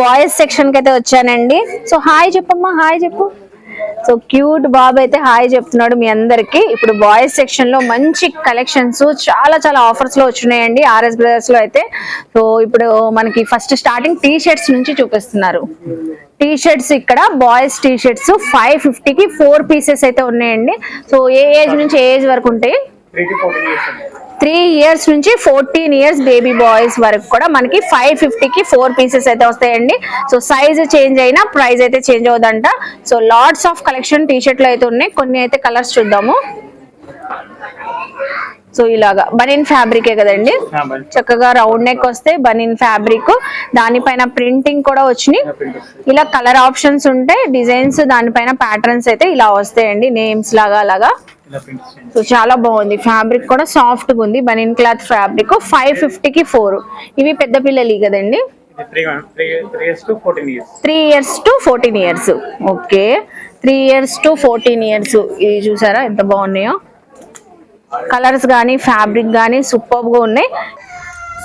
Boys సెక్షన్కి అయితే వచ్చానండి. సో హాయ్ చెప్పమ్మా హాయ్ చెప్పు. సో క్యూట్ బాబు అయితే హాయ్ చెప్తున్నాడు మీ అందరికి. ఇప్పుడు బాయ్స్ సెక్షన్లో మంచి కలెక్షన్స్ చాలా చాలా ఆఫర్స్లో వచ్చినాయండి ఆర్ఎస్ బ్రదర్స్లో అయితే. సో ఇప్పుడు మనకి ఫస్ట్ స్టార్టింగ్ టీ షర్ట్స్ నుంచి చూపిస్తున్నారు. టీ షర్ట్స్ ఇక్కడ బాయ్స్ టీ షర్ట్స్ ఫైవ్ ఫిఫ్టీకి ఫోర్ పీసెస్ అయితే ఉన్నాయండి. సో ఏ ఏజ్ నుంచి ఏ ఏజ్ వరకు ఉంటాయి? త్రీ ఇయర్స్ నుంచి ఫోర్టీన్ ఇయర్స్ బేబీ బాయ్స్ వరకు కూడా మనకి ఫైవ్ ఫిఫ్టీకి ఫోర్ పీసెస్ అయితే వస్తాయండి. సో సైజ్ చేంజ్ అయినా ప్రైస్ అయితే change అవుదంట so lots of collection T షర్ట్లు అయితే ఉన్నాయి. కొన్ని అయితే కలర్స్ చూద్దాము. సో ఇలాగా బనిన్ ఫ్యాబ్రికే కదండి. చక్కగా రౌండ్ నెక్ వస్తే బనిన్ ఫ్యాబ్రిక్. దానిపైన ప్రింటింగ్ కూడా వచ్చినాయి. ఇలా కలర్ ఆప్షన్స్ ఉంటాయి డిజైన్స్ దానిపైన ప్యాటర్న్స్ అయితే ఇలా వస్తాయండి. నేమ్స్ లాగా అలాగా. సో చాలా బాగుంది. ఫ్యాబ్రిక్ కూడా సాఫ్ట్గా ఉంది. బనిన్ క్లాత్ ఫ్యాబ్రిక్ ఫైవ్ ఫిఫ్టీకి ఫోర్ ఇవి పెద్ద పిల్లలు కదండి? ఇది three years to fourteen years okay three years to fourteen years ఇవి చూసారా? ఎంత బాగున్నాయో? కలర్స్ కానీ ఫ్యాబ్రిక్ కానీ సూపర్గా ఉన్నాయి.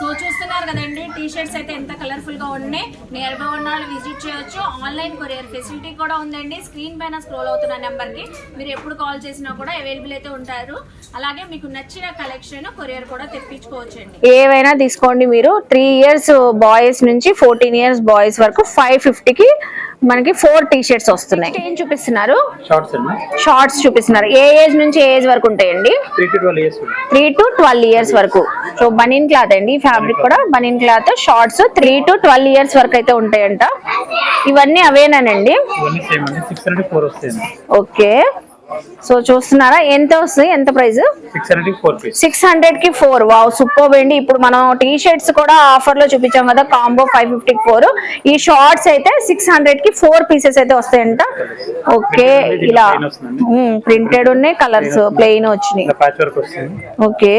సో చూస్తున్నారు కదండి టీ షర్ట్స్ అయితే ఎంత కలర్ఫుల్గా ఉన్నాయి. నియర్ బై ఉన్న వాళ్ళు విజిట్ చేయొచ్చు. ఆన్లైన్ కొరియర్ ఫెసిలిటీ కూడా ఉందండి. స్క్రీన్ పైన స్క్రోల్ అవుతున్న నెంబర్కి మీరు ఎప్పుడు కాల్ చేసినా కూడా అవైలబుల్ అయితే ఉంటారు. అలాగే మీకు నచ్చిన కలెక్షన్ కొరియర్ కూడా తెప్పించుకోవచ్చండి. ఏవైనా తీసుకోండి మీరు. త్రీ ఇయర్స్ బాయ్స్ నుంచి ఫోర్టీన్ ఇయర్స్ బాయ్స్ వరకు ఫైవ్ ఫిఫ్టీకి మనకి ఫోర్ టీ షర్ట్స్ వస్తున్నాయి ఏం చూపిస్తున్నారు? షార్ట్స్ చూపిస్తున్నారు. ఏ ఏజ్ నుంచి ఏ ఏజ్ వరకు ఉంటాయండి? త్రీ టు ట్వెల్వ్ ఇయర్స్ వరకు. సో బనీన్ క్లాత్ అండి. ఫ్యాబ్రిక్ కూడా banian cloth shorts three to twelve years వరకు అయితే ఉంటాయంట. ఇవన్నీ అవేనానండి? ఓకే సో చూస్తున్నారా ఎంత వస్తుంది ఎంత ప్రైస్? సిక్స్ హండ్రెడ్కి ఫోర్ వావ్ సూపర్ అండి. ఇప్పుడు మనం టీ షర్ట్స్ కూడా ఆఫర్లో చూపించాం కదా కాంబో ఫైవ్ ఫిఫ్టీ ఫోర్ ఈ షార్ట్స్ అయితే సిక్స్ హండ్రెడ్కి ఫోర్ పీసెస్ అయితే వస్తాయంట. ఓకే ఇలా. ప్రింటెడ్ ఉన్నాయి కలర్స్ ప్లెయిన్ వచ్చినాయి. ఓకే.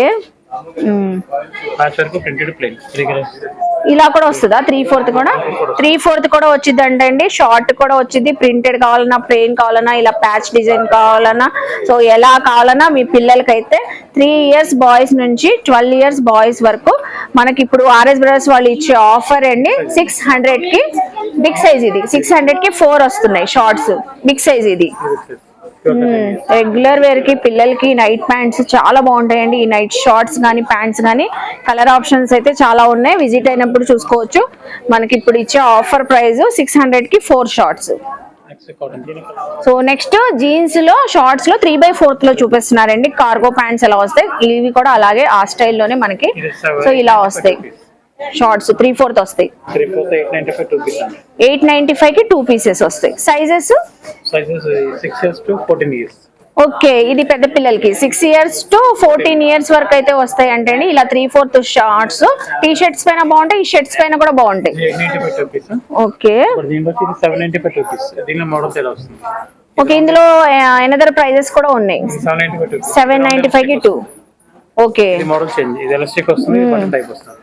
ఇలా కూడా వస్తుందా? త్రీ ఫోర్త్ కూడా? త్రీ ఫోర్త్ కూడా వచ్చింది అండి. షార్ట్ కూడా వచ్చింది. ప్రింటెడ్ కావాలన్నా ప్లెయిన్ కావాలన్నా ఇలా ప్యాచ్ డిజైన్ కావాలన్నా. సో ఎలా కావాలన్నా మీ పిల్లలకైతే త్రీ ఇయర్స్ బాయ్స్ నుంచి ట్వెల్వ్ ఇయర్స్ బాయ్స్ వరకు మనకి ఇప్పుడు ఆర్ఎస్ బ్రదర్స్ వాళ్ళు ఇచ్చే ఆఫర్ అండి. సిక్స్ హండ్రెడ్కి బిగ్ సైజ్ ఇది. సిక్స్ హండ్రెడ్కి ఫోర్ వస్తున్నాయి షార్ట్స్ బిగ్ సైజ్ ఇది. రెగ్యులర్ వేర్కి పిల్లలకి నైట్ ప్యాంట్స్ చాలా బాగుంటాయండి. ఈ నైట్ షార్ట్స్ కానీ ప్యాంట్స్ కానీ కలర్ ఆప్షన్స్ అయితే చాలా ఉన్నాయి. విజిట్ అయినప్పుడు చూసుకోవచ్చు. మనకి ఇప్పుడు ఇచ్చే ఆఫర్ ప్రైస్ సిక్స్ హండ్రెడ్కి ఫోర్ షార్ట్స్ సో నెక్స్ట్ జీన్స్లో షార్ట్స్లో త్రీ బై ఫోర్త్లో చూపిస్తున్నారండి. కార్గో ప్యాంట్స్ ఎలా వస్తాయి? ఇవి కూడా అలాగే ఆ స్టైల్లోనే మనకి సో ఇలా వస్తాయి. షార్ట్స్ త్రీ ఫోర్త్ వస్తాయి. ఎయిట్ నైన్టీ ఫైవ్కి టూ పీసెస్ వస్తాయి. సైజెస్ ఓకే ఇది పెద్ద పిల్లలకి. Six years to fourteen years వరకు అయితే వస్తాయి అంటే ఇలా three fourth shorts T shirts పైన బాగుంటాయి ఈ షర్ట్స్ పైన కూడా బాగుంటాయి. ఓకే. ఓకే ఇందులో ఎనదర్ ప్రైజెస్ కూడా ఉన్నాయి. సెవెన్ నైన్టీ ఫైవ్కి టూ ఓకే. మోడల్ చేంజ్ ఇది ఎలాస్టిక్ వస్తుంది ఇది బటన్ టైప్ వస్తుంది.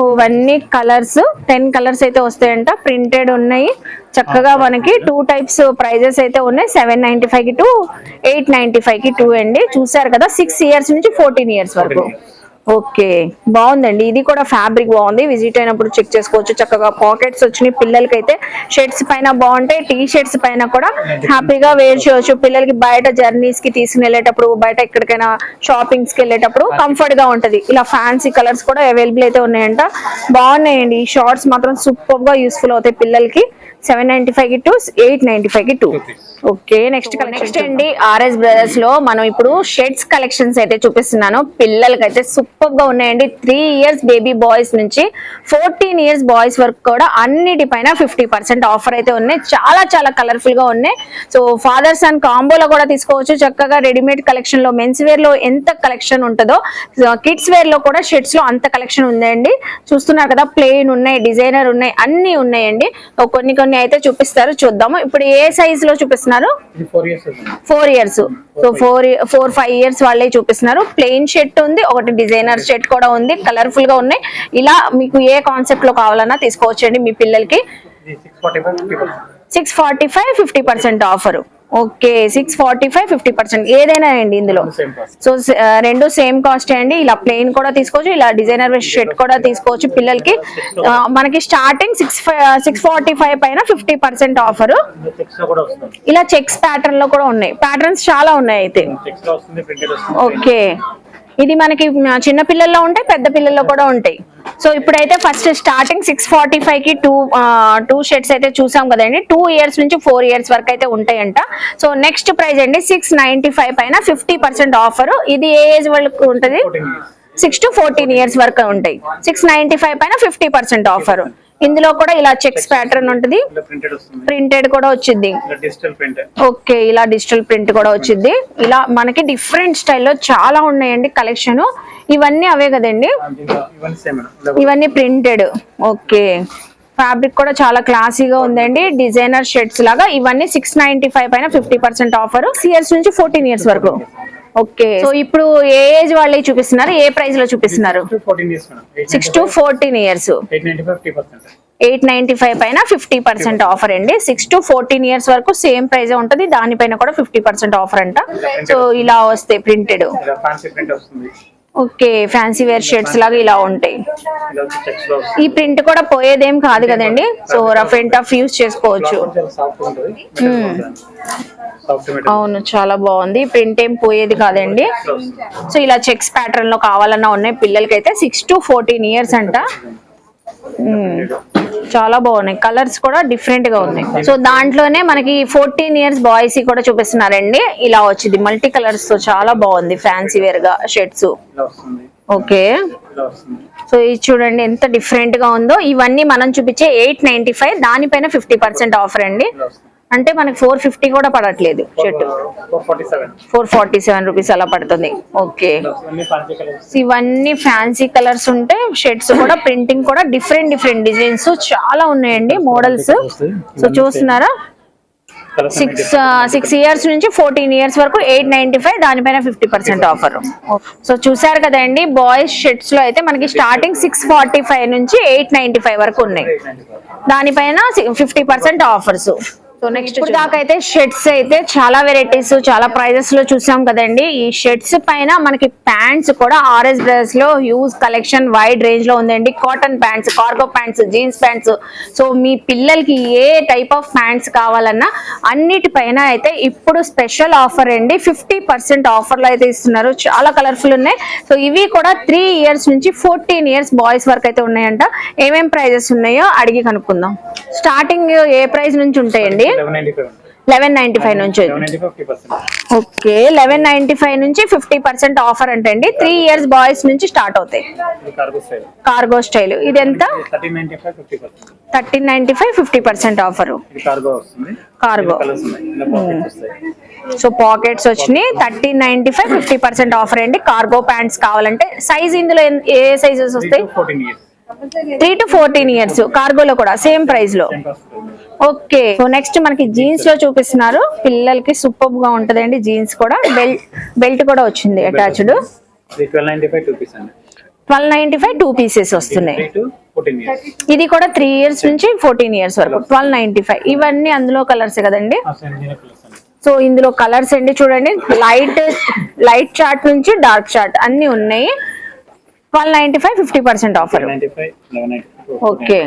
ఇవన్నీ కలర్స్ టెన్ కలర్స్ అయితే వస్తాయంట. ప్రింటెడ్ ఉన్నాయి. చక్కగా మనకి టూ టైప్స్ ప్రైజెస్ అయితే ఉన్నాయి. సెవెన్ నైన్టీ ఫైవ్కి టూ ఎయిట్ నైన్టీ ఫైవ్కి టూ అండి. చూసారు కదా సిక్స్ ఇయర్స్ నుంచి ఫోర్టీన్ ఇయర్స్ వరకు. ఓకే బాగుందండి. ఇది కూడా ఫ్యాబ్రిక్ బాగుంది. విజిట్ అయినప్పుడు చెక్ చేసుకోవచ్చు. చక్కగా పాకెట్స్ వచ్చినాయి. పిల్లలకి అయితే షర్ట్స్ పైన బాగుంటాయి. టీ షర్ట్స్ పైన కూడా హ్యాపీగా వేర్ చేయొచ్చు. పిల్లలకి బయట జర్నీస్కి తీసుకుని వెళ్ళేటప్పుడు బయట ఎక్కడికైనా షాపింగ్స్కి వెళ్ళేటప్పుడు కంఫర్ట్గా ఉంటది. ఇలా ఫ్యాన్సీ కలర్స్ కూడా అవైలబుల్ అయితే ఉన్నాయంట. బాగున్నాయండి. ఈ షార్ట్స్ మాత్రం సూపర్గా యూస్ఫుల్ అవుతాయి పిల్లలకి. సెవెన్ నైన్టీ ఫైవ్కి టూ ఎయిట్ నైన్టీ ఫైవ్కి టూ ఓకే నెక్స్ట్ నెక్స్ట్ అండి ఆర్ఎస్ బ్రదర్స్లో మనం ఇప్పుడు షర్ట్స్ కలెక్షన్స్ అయితే చూపిస్తున్నాను. పిల్లలకి అయితే సూపర్ గా ఉన్నాయండి. త్రీ ఇయర్స్ బేబీ బాయ్స్ నుంచి ఫోర్టీన్ ఇయర్స్ బాయ్స్ వరకు కూడా అన్నిటిపైన ఫిఫ్టీ పర్సెంట్ ఆఫర్ అయితే ఉన్నాయి. చాలా చాలా కలర్ఫుల్గా ఉన్నాయి. సో ఫాదర్స్ అండ్ కాంబోలో కూడా తీసుకోవచ్చు. చక్కగా రెడీమేడ్ కలెక్షన్లో మెన్స్ వేర్లో ఎంత కలెక్షన్ ఉంటుందో కిడ్స్ వేర్లో కూడా షర్ట్స్లో అంత కలెక్షన్ ఉందండి. చూస్తున్నారు కదా ప్లెయిన్ ఉన్నాయి డిజైనర్ ఉన్నాయి అన్ని ఉన్నాయండి. కొన్ని కొన్ని అయితే చూపిస్తారు. చూద్దాము. ఇప్పుడు ఏ సైజ్లో చూపిస్తున్నారు? Four years so four four five years వాళ్ళే చూపిస్తున్నారు. ప్లెయిన్ షర్ట్ ఉంది ఒకటి డిజైనర్ షర్ట్ కూడా ఉంది కలర్ఫుల్గా ఉన్నాయి. ఇలా మీకు ఏ కాన్సెప్ట్లో కావాలన్నా తీసుకోవచ్చండి మీ పిల్లలకి. Six forty five fifty percent offer okay six forty five fifty percent ఏదైనా అండి ఇందులో. సో రెండు సేమ్ కాస్ట్ అండి. ఇలా ప్లెయిన్ కూడా తీసుకోవచ్చు ఇలా డిజైనర్ షర్ట్ కూడా తీసుకోవచ్చు పిల్లలకి. మనకి starting six six forty five పైన ఫిఫ్టీ పర్సెంట్ ఆఫర్ ఇలా చెక్స్ ప్యాటర్న్లో కూడా ఉన్నాయి. ప్యాటర్న్స్ చాలా ఉన్నాయి అయితే ఓకే. ఇది మనకి చిన్న పిల్లల్లో ఉంటాయి పెద్ద పిల్లల్లో కూడా ఉంటాయి. సో ఇప్పుడైతే ఫస్ట్ స్టార్టింగ్ సిక్స్ ఫార్టీ ఫైవ్కి టూ టూ షర్ట్స్ అయితే చూసాం కదండి. టూ ఇయర్స్ నుంచి ఫోర్ ఇయర్స్ వరకు అయితే ఉంటాయంట. సో నెక్స్ట్ ప్రైస్ అండి సిక్స్ నైన్టీ ఫైవ్ పైన ఫిఫ్టీ పర్సెంట్ ఆఫర్ ఇది ఏ ఏజ్ వాళ్ళకి ఉంటుంది? సిక్స్ టు ఫోర్టీన్ ఇయర్స్ వరకు ఉంటాయి. సిక్స్ నైన్టీ ఫైవ్ పైన ఫిఫ్టీ పర్సెంట్ ఆఫర్ ఇందులో కూడా ఇలా చెక్స్ ప్యాటర్న్ ఉంటుంది. ప్రింటెడ్ కూడా వచ్చింది ఓకే ఇలా డిజిటల్ ప్రింట్ కూడా వచ్చింది ఇలా మనకి డిఫరెంట్ స్టైల్లో చాలా ఉన్నాయండి కలెక్షన్ ఇవన్నీ అవే కదండి? ఇవన్నీ ప్రింటెడ్ ఓకే ఫ్యాబ్రిక్ కూడా చాలా క్లాసీగా ఉందండి. డిజైనర్ షర్ట్స్ లాగా. ఇవన్నీ సిక్స్ నైన్టీ ఫైవ్ పైన ఫిఫ్టీ పర్సెంట్ ఆఫర్ ఇయర్స్ నుంచి ఫోర్టీన్ ఇయర్స్ వరకు. ఓకే. సో ఇప్పుడు ఏ ఏజ్ వాళ్ళకి చూపిస్తున్నారు? ఏ ప్రైస్లో చూపిస్తున్నారు? Fourteen years madam. Six to fourteen years eight ninety five fifty percent eight ninety five పైన ఫిఫ్టీ పర్సెంట్ ఆఫర్ అండి. సిక్స్ టు ఫోర్టీన్ ఇయర్స్ వరకు సేమ్ ప్రైస్ ఉంటుంది. దానిపైన కూడా ఫిఫ్టీ పర్సెంట్ ఆఫర్ అంట. సో ఇలా వస్తాయి printed okay fancy wear shirts లాగా ఇలా ఉంటాయి. ఈ ప్రింట్ కూడా పోయేదేం కాదు కదండి. So rough and tough use చేసుకోవచ్చు. మెటీరియల్ అవును చాలా బాగుంది. ప్రింట్ ఏం పోయేది కాదండి. సో ఇలా చెక్స్ ప్యాటర్న్లో కావాలన్నా ఉన్నాయి. పిల్లలకి అయితే సిక్స్ టు ఫోర్టీన్ ఇయర్స్ అంట. చాలా బాగున్నాయి. కలర్స్ కూడా డిఫరెంట్గా ఉన్నాయి. సో దాంట్లోనే మనకి ఫోర్టీన్ ఇయర్స్ బాయ్స్ కూడా చూపిస్తున్నారండి. ఇలా వచ్చింది. మల్టీ కలర్స్తో చాలా బాగుంది. ఫ్యాన్సీ వేర్గా షర్ట్స్ ఓకే సో ఇది చూడండి ఎంత డిఫరెంట్గా ఉందో. ఇవన్నీ మనం చూపించే ఎయిట్ నైన్టీ ఫైవ్ దానిపైన ఫిఫ్టీ పర్సెంట్ ఆఫర్ అండి. అంటే మనకి ఫోర్ ఫిఫ్టీ కూడా పడట్లేదు shirt four forty seven rupees అలా పడుతుంది. ఓకే ఇవన్నీ ఫ్యాన్సీ కలర్స్ ఉంటే షర్ట్స్ కూడా ప్రింటింగ్ కూడా డిఫరెంట్ డిఫరెంట్ డిజైన్స్ చాలా ఉన్నాయండి మోడల్స్ సో చూస్తున్నారా? కలర్స్ సిక్స్ సిక్స్ ఇయర్స్ నుంచి ఫోర్టీన్ ఇయర్స్ వరకు ఎయిట్ నైన్టీ ఫైవ్ దానిపైన ఫిఫ్టీ పర్సెంట్ ఆఫర్ సో చూసారు కదండి బాయ్స్ షర్ట్స్లో అయితే మనకి స్టార్టింగ్ సిక్స్ ఫార్టీ ఫైవ్ నుంచి ఎయిట్ నైన్టీ ఫైవ్ వరకు ఉన్నాయి. దానిపైన fifty percent offers so next ఇప్పుడు షర్ట్స్ అయితే చాలా వెరైటీస్ చాలా ప్రైజెస్లో చూసాం కదండి. ఈ షర్ట్స్ పైన మనకి ప్యాంట్స్ కూడా ఆర్ఎస్ బ్రదర్స్లో హ్యూజ్ కలెక్షన్ వైడ్ రేంజ్లో ఉందండి. Cotton pants cargo pants jeans pants so మీ పిల్లలకి ఏ టైప్ ఆఫ్ ప్యాంట్స్ కావాలన్నా అన్నిటిపైన అయితే ఇప్పుడు స్పెషల్ ఆఫర్ అండి. ఫిఫ్టీ పర్సెంట్ ఆఫర్లు అయితే ఇస్తున్నారు. చాలా కలర్ఫుల్ ఉన్నాయి. సో ఇవి కూడా త్రీ ఇయర్స్ నుంచి ఫోర్టీన్ ఇయర్స్ బాయ్స్ వరకు అయితే ఉన్నాయంట. ఏమేం ప్రైజెస్ ఉన్నాయో అడిగి కనుక్కుందాం. స్టార్టింగ్ ఏ ప్రైస్ నుంచి ఉంటాయండి? లెవెన్ నైన్టీ ఫైవ్ నుంచి. ఓకే లెవెన్ నైన్టీ ఫైవ్ నుంచి ఫిఫ్టీ పర్సెంట్ ఆఫర్ అంటండి. త్రీ ఇయర్స్ బాయ్స్ నుంచి స్టార్ట్ అవుతాయి. కార్గో స్టైల్ ఇది ఎంత? Thirteen ninety five fifty percent offer cargo so pockets వచ్చినాయి. Thirteen ninety five fifty percent offer అండి. Cargo pants కావాలంటే సైజ్ ఇందులో ఏ సైజెస్ వస్తాయి? త్రీ టు ఫోర్టీన్ ఇయర్స్ కార్గోలో కూడా సేమ్ ప్రైస్లో. ఓకే. సో నెక్స్ట్ మనకి జీన్స్లో చూపిస్తున్నారు. పిల్లలకి సూపర్గా ఉంటదండి జీన్స్ కూడా. బెల్ట్ బెల్ట్ కూడా వచ్చింది అటాచ్డ్ ఇది twelve ninety five two pieces వస్తున్నాయి. ఇది కూడా త్రీ ఇయర్స్ నుంచి ఫోర్టీన్ ఇయర్స్ వరకు. ట్వెల్వ్ నైన్టీ ఫైవ్ ఇవన్నీ అందులో కలర్స్ కదండి? సో ఇందులో కలర్స్ అండి. చూడండి. లైట్ లైట్ చార్ట్ నుంచి డార్క్ చార్ట్ అన్ని ఉన్నాయి. Twelve ninety five fifty percent offer okay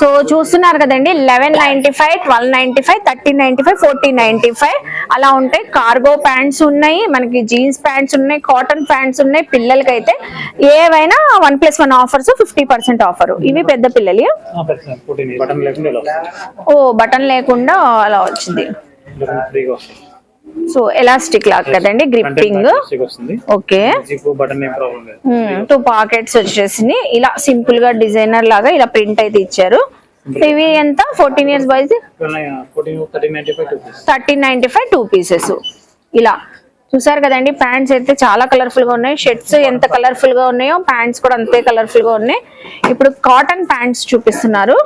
so చూస్తున్నారు కదండి eleven ninety five twelve ninety five thirteen ninety five fourteen ninety five అలా ఉంటాయి కార్గో ప్యాంట్స్ ఉన్నాయి మనకి జీన్స్ ప్యాంట్స్ ఉన్నాయి కాటన్ ప్యాంట్స్ ఉన్నాయి పిల్లలకి అయితే ఏవైనా one plus one offers fifty percent offer ఇవి పెద్ద పిల్లలు ఓ బటన్ లేకుండా అలా వచ్చింది. సో ఎలాస్టిక్ లాగా కదండి గ్రిప్పింగ్ ఓకే టూ పాకెట్స్ వచ్చేసి ఇలా సింపుల్గా డిజైనర్ లాగా ఇలా ప్రింట్ అయితే ఇచ్చారు. ఇవి ఎంత? Fourteen years fourteen thirteen ninety five two pieces ఇలా. చూసారు కదండి ప్యాంట్స్ అయితే చాలా కలర్ఫుల్గా ఉన్నాయి. షర్ట్స్ ఎంత కలర్ఫుల్గా ఉన్నాయో ప్యాంట్స్ కూడా అంతే కలర్ఫుల్గా ఉన్నాయి. ఇప్పుడు కాటన్ ప్యాంట్స్ చూపిస్తున్నారు.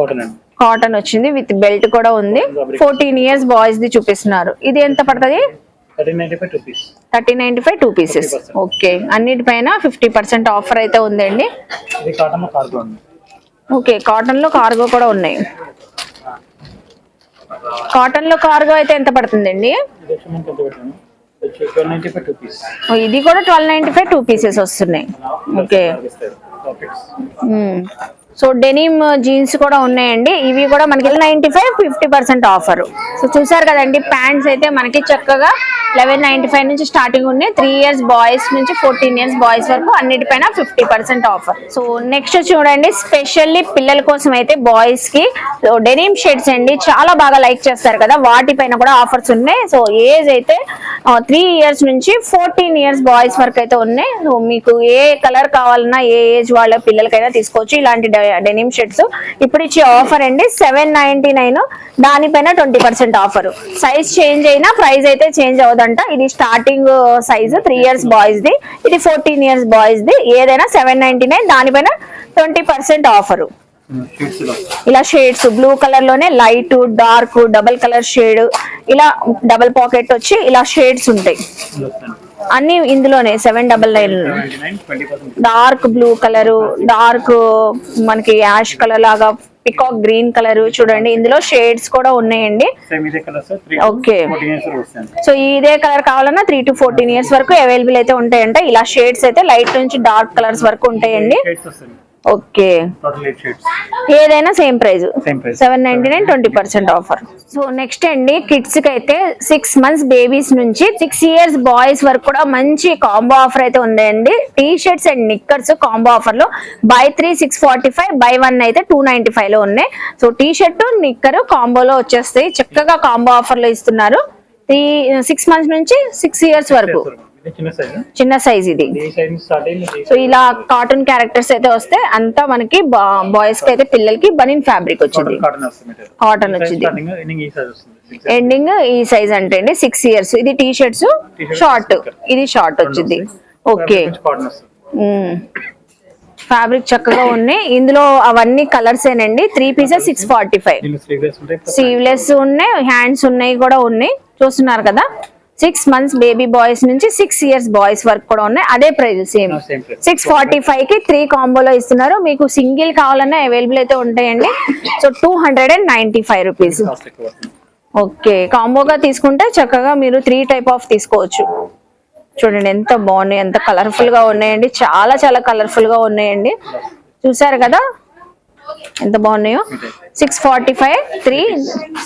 కాటన్ అండి. కాటన్ వచ్చింది విత్ బెల్ట్ కూడా ఉంది. ఫోర్టీన్ ఇయర్స్ బాయ్స్ ది చూపిస్తున్నారు. ఇది ఎంత పడుతుంది? Thirteen ninety five two pieces okay. అన్నిటిపైన fifty percent offer అయితే ఉందండి. ఓకే. కాటన్లో కార్గో కూడా ఉన్నాయి. కాటన్లో కార్గో అయితే ఎంత పడుతుందండి? ఇది కూడా twelve ninety five two pieces వస్తున్నాయి. ఓకే. సో డెనిమ్ జీన్స్ కూడా ఉన్నాయండి. ఇవి కూడా మనకి ninety five fifty percent offer. So చూసారు కదండి ప్యాంట్స్ అయితే మనకి చక్కగా లెవెన్ నైన్టీ ఫైవ్ నుంచి స్టార్టింగ్ ఉన్నాయి. త్రీ ఇయర్స్ బాయ్స్ నుంచి ఫోర్టీన్ ఇయర్స్ బాయ్స్ వరకు అన్నిటిపైన fifty percent offer. So next చూడండి స్పెషల్లీ పిల్లల కోసం అయితే బాయ్స్కి డెనిమ్ షేడ్స్ అండి చాలా బాగా లైక్ చేస్తారు కదా వాటిపైన కూడా ఆఫర్స్ ఉన్నాయి. సో ఏజ్ అయితే త్రీ ఇయర్స్ నుంచి ఫోర్టీన్ ఇయర్స్ బాయ్స్ వరకు అయితే ఉన్నాయి. సో మీకు ఏ కలర్ కావాలన్నా ఏ ఏజ్ వాళ్ళ పిల్లలకైనా తీసుకోవచ్చు. ఇలాంటి డెనిమ్ షర్ట్స్ ఇప్పుడు ఇచ్చే ఆఫర్ అండి సెవెన్ నైన్టీ నైన్ దానిపైన twenty percent offer size change అయినా ప్రైస్ అయితే చేంజ్ అవదంట ఇది starting size three years boys the ఇది ఫోర్టీన్ ఇయర్స్ బాయ్స్ ది ఏదైనా సెవెన్ నైన్టీ నైన్ దానిపైన ట్వంటీ పర్సెంట్ ఆఫర్ ఇలా షేడ్స్ బ్లూ కలర్లోనే light dark double colour shade ఇలా డబల్ పాకెట్ వచ్చి ఇలా షేడ్స్ ఉంటాయి. అన్ని ఇందులోనే seven double nine. Dark blue colour dark మనకి యాష్ కలర్ లాగా పికాక్ గ్రీన్ కలర్ చూడండి. ఇందులో షేడ్స్ కూడా ఉన్నాయండి. వస్తాను సో ఇదే కలర్ కావాలన్నా త్రీ టు ఫోర్టీన్ ఇయర్స్ వరకు అవైలబుల్ అయితే ఉంటాయంట. ఇలా షేడ్స్ అయితే లైట్ నుంచి డార్క్ కలర్స్ వరకు ఉంటాయండి. ఓకే. ఏదైనా same price. Seven ninety nine twenty percent offer so next అండి కిడ్స్కి అయితే సిక్స్ మంత్స్ బేబీస్ నుంచి సిక్స్ ఇయర్స్ బాయ్స్ వరకు కూడా మంచి కాంబో ఆఫర్ అయితే ఉందండి. T shirts and knickers combo ఆఫర్లో buy three six forty five buy one అయితే టూ నైన్టీ ఫైవ్లో ఉన్నాయి. సో టీ షర్ట్ నిక్కర్ కాంబోలో వచ్చేస్తాయి. చక్కగా కాంబో ఆఫర్లో ఇస్తున్నారు. త్రీ సిక్స్ మంత్స్ నుంచి సిక్స్ ఇయర్స్ వరకు. చిన్న సైజ్ ఇది. సో ఇలా కాటన్ క్యారెక్టర్స్ అయితే వస్తే అంతా మనకి బాయ్స్కి అయితే పిల్లలకి బనిన్ ఫ్యాబ్రిక్ వచ్చింది. కాటన్ వచ్చింది. ఎండింగ్ ఈ సైజ్ అంటే అండి సిక్స్ ఇయర్స్ ఇది టీ షర్ట్స్ షార్ట్. ఇది షార్ట్ వచ్చింది. ఓకే ఫ్యాబ్రిక్ చక్కగా ఉన్నాయి. ఇందులో అవన్నీ కలర్స్ ఏనండి. Three pieces six forty five sleeveless ఉన్నాయి. హ్యాండ్స్ ఉన్నాయి కూడా ఉన్నాయి. చూస్తున్నారు కదా? సిక్స్ మంత్స్ బేబీ బాయ్స్ నుంచి సిక్స్ ఇయర్స్ బాయ్స్ వరకు కూడా ఉన్నాయి. అదే ప్రైస్ సేమ్. సిక్స్ ఫార్టీ ఫైవ్కి త్రీ కాంబోలో ఇస్తున్నారు. మీకు సింగిల్ కావాలన్నా అవైలబుల్ అయితే ఉంటాయండి. So two hundred and ninety five rupees. Okay కాంబోగా తీసుకుంటే చక్కగా మీరు త్రీ టైప్ ఆఫ్ తీసుకోవచ్చు. చూడండి ఎంత బాగున్నాయి ఎంత కలర్ఫుల్గా ఉన్నాయండి. చాలా చాలా కలర్ఫుల్గా ఉన్నాయండి. చూసారు కదా? ఎంత బాగున్నాయో? Six forty five three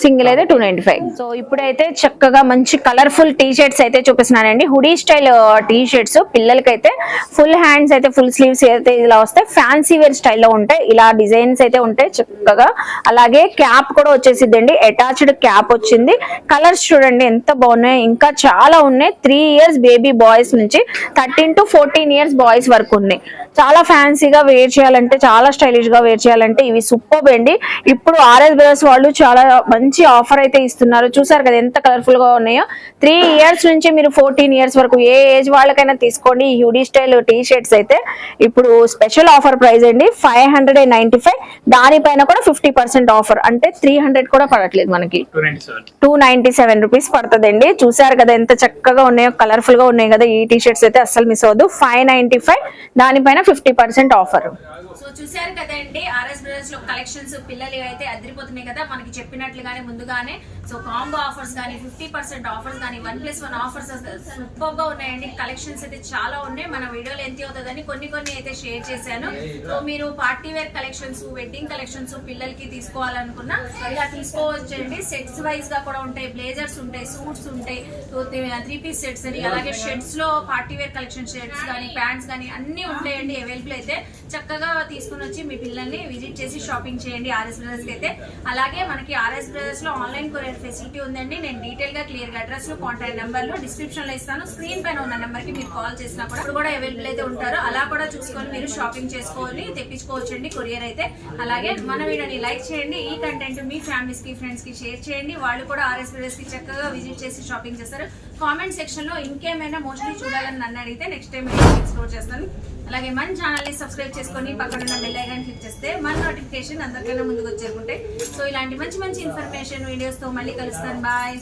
single అయితే టూ నైన్టీ ఫైవ్ సో ఇప్పుడైతే చక్కగా మంచి కలర్ఫుల్ టీ షర్ట్స్ అయితే చూపిస్తున్నానండి. హుడీ స్టైల్ టీ షర్ట్స్ పిల్లలకైతే ఫుల్ హ్యాండ్స్ అయితే ఫుల్ స్లీవ్స్ అయితే ఇలా వస్తాయి. ఫ్యాన్సీ వేర్ స్టైల్లో ఉంటాయి. ఇలా డిజైన్స్ అయితే ఉంటాయి చక్కగా. అలాగే క్యాప్ కూడా వచ్చేసిద్దండి. అటాచ్డ్ క్యాప్ వచ్చింది. కలర్స్ చూడండి ఎంత బాగున్నాయి. ఇంకా చాలా ఉన్నాయి. త్రీ ఇయర్స్ బేబీ బాయ్స్ నుంచి thirteen to fourteen years boys వరకు ఉన్నాయి. చాలా ఫ్యాన్సీగా వేర్ చేయాలంటే చాలా స్టైలిష్గా వేర్ చేయాలంటే ఇవి సూపర్ అండి. ఇప్పుడు ఆర్ఎస్ బ్రదర్స్ వాళ్ళు చాలా మంచి ఆఫర్ అయితే ఇస్తున్నారు. చూసారు కదా ఎంత కలర్ఫుల్గా ఉన్నాయో. త్రీ ఇయర్స్ నుంచి మీరు ఫోర్టీన్ ఇయర్స్ వరకు ఏ ఏజ్ వాళ్ళకైనా తీసుకోండి. ఈ హుడీ స్టైల్ టీ షర్ట్స్ అయితే. ఇప్పుడు స్పెషల్ ఆఫర్ ప్రైస్ అండి. Five hundred and ninety five దానిపైన కూడా ఫిఫ్టీ పర్సెంట్ ఆఫర్ అంటే త్రీ హండ్రెడ్ కూడా పడట్లేదు మనకి. టూ నైన్టీ సెవెన్ రూపీస్ పడుతుందండి. చూసారు కదా ఎంత చక్కగా ఉన్నాయో కలర్ఫుల్గా ఉన్నాయి కదా ఈ టీ షర్ట్స్ అయితే అస్సలు మిస్ అవ్వద్దు. ఫైవ్ నైన్టీ ఫైవ్ దానిపైన ఫిఫ్టీ పర్సెంట్ ఆఫర్. చూశారు కదండి ఆర్ఎస్ బ్రదర్స్లో కలెక్షన్స్ పిల్లలు అయితే అదిరిపోతున్నాయి కదా మనకి చెప్పినట్లుగానే ముందుగానే. సో కాంబో ఆఫర్స్ కానీ ఫిఫ్టీ పర్సెంట్ ఆఫర్స్ కానీ వన్ ప్లస్ వన్ ఆఫర్స్ సూపర్గా ఉన్నాయండి. కలెక్షన్స్ అయితే చాలా ఉన్నాయి. మన వీడియోలో ఎంత అవుతుందని కొన్ని కొన్ని అయితే షేర్ చేశాను. సో మీరు party wear collections wedding collections పిల్లలకి తీసుకోవాలనుకున్నా ఇలా తీసుకోవచ్చండి. సెట్స్ వైజ్గా కూడా ఉంటాయి. బ్లేజర్స్ ఉంటాయి సూట్స్ ఉంటాయి. త్రీ పీస్ సెట్స్ అని అలాగే షర్ట్స్లో పార్టీ వేర్ కలెక్షన్ షర్ట్స్ కానీ ప్యాంట్స్ కానీ అన్ని ఉంటాయండి. అవైలబుల్ అయితే చక్కగా తీసుకుని వచ్చి మీ పిల్లల్ని విజిట్ చేసి షాపింగ్ చేయండి ఆర్ఎస్ బ్రదర్స్కి అయితే. అలాగే మనకి ఆర్ఎస్ బ్రదర్స్లో ఆన్లైన్ కొరియర్ ఫెసిలిటీ ఉందండి. నేను డీటెయిల్గా క్లియర్గా అడ్రస్ కాంటాక్ట్ నెంబర్లో డిస్క్రిప్షన్లో ఇస్తాను. స్క్రీన్ పైన ఉన్న నెంబర్కి మీరు కాల్ చేసినా కూడా ఇప్పుడు కూడా అవైలబుల్ అయితే ఉంటారు. అలా కూడా చూసుకొని మీరు షాపింగ్ చేసుకోవాలి తెప్పించుకోవచ్చు అండి కొరియర్ అయితే. అలాగే మన వీడియోని లైక్ చేయండి ఈ కంటెంట్ మీ ఫ్యామిలీస్కి ఫ్రెండ్స్కి షేర్ చేయండి. వాళ్ళు కూడా ఆర్ఎస్ బ్రదర్స్కి చక్కగా విజిట్ చేసి షాపింగ్ చేస్తారు. కామెంట్ సెక్షన్లో ఇంకేమైనా మోస్ట్లీ చూడాలని నన్ను అడిగితే నెక్స్ట్ టైం ఎక్స్ప్లోర్ చేస్తాను. అలాగే మన ఛానల్ని సబ్స్క్రైబ్ చేసుకొని పక్కన బెల్లైకాన్ క్లిక్ చేస్తే మన నోటిఫికేషన్ అందరికైనా ముందుకు వచ్చేరుకుంటే సో ఇలాంటి మంచి మంచి ఇన్ఫర్మేషన్ వీడియోస్తో మళ్ళీ కలుస్తాను. బాయ్